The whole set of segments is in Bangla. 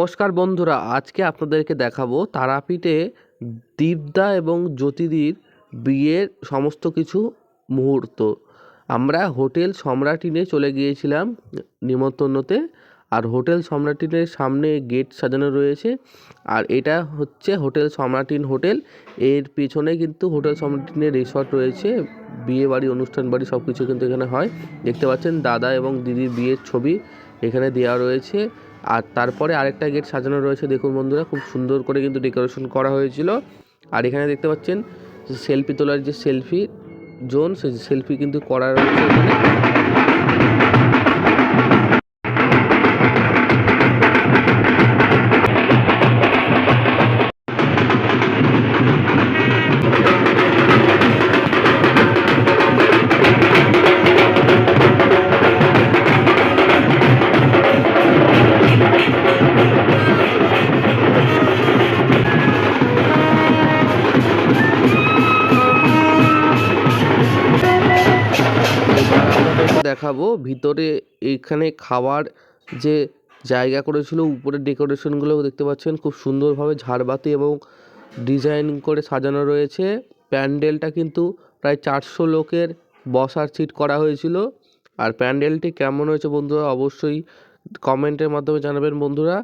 নমস্কার বন্ধুরা, আজকে আপনাদেরকে দেখাবো তারাপীঠে দীপদা এবং জ্যোতিদির বিয়ের সমস্ত কিছু মুহূর্ত। আমরা হোটেল সম্রাটিনে চলে গিয়েছিলাম নিমন্ত্রণতে, আর হোটেল সম্রাটিনের সামনে গেট সাজানো রয়েছে, আর এটা হচ্ছে হোটেল সম্রাটিন হোটেল। এর পেছনে কিন্তু হোটেল সম্রাটিনের রিসর্ট রয়েছে, বিয়ে বাড়ি, অনুষ্ঠান বাড়ি সব কিছু কিন্তু এখানে হয়। দেখতে পাচ্ছেন দাদা এবং দিদির বিয়ের ছবি এখানে দেওয়া রয়েছে। আর তারপরে আরেকটা গেট সাজানো রয়েছে, দেখুন বন্ধুরা, খুব সুন্দর করে কিন্তু ডেকোরেশন করা হয়েছিল। আর এখানে দেখতে পাচ্ছেন, সেলফি তোলার যে সেলফি জোন, সেই সেলফি কিন্তু করা রয়েছে এখানে। দেখাবো। ভিতরে এখানে খাওয়ার যে জায়গা করেছিল, উপরে ডেকোরেশনগুলো দেখতে পাচ্ছেন, খুব সুন্দরভাবে ঝাড়বাতি এবং ডিজাইন করে সাজানো রয়েছে। প্যান্ডেলটা কিন্তু প্রায় চারশো লোকের বসার সিট করা হয়েছিল। আর প্যান্ডেলটি কেমন হয়েছে বন্ধুরা, অবশ্যই কমেন্টের মাধ্যমে জানাবেন বন্ধুরা।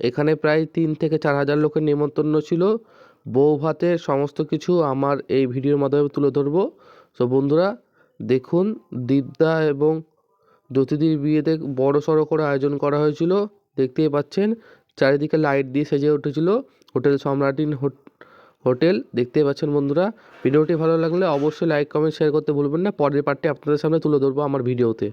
এখানে প্রায় তিন থেকে চার হাজার লোকের নিমন্ত্রণ ছিল। বউ ভাতের সমস্ত কিছু আমার এই ভিডিওর মাধ্যমে তুলে ধরবো। সো বন্ধুরা দেখুন, দীপদা এবং জ্যোতিদির বিয়েতে বড় সড়ো করে আয়োজন করা হয়েছিল। দেখতেই পাচ্ছেন, চারিদিকে লাইট দিয়ে সেজে উঠেছিল। হোটেল সম্রাটিন হোট- হোটেল, দেখতেই পাচ্ছেন বন্ধুরা। ভিডিওটি ভালো লাগলে অবশ্যই লাইক, কমেন্ট, শেয়ার করতে ভুলবেন না। পরের পার্টটি আপনাদের সামনে তুলে ধরবো আমার ভিডিওতে।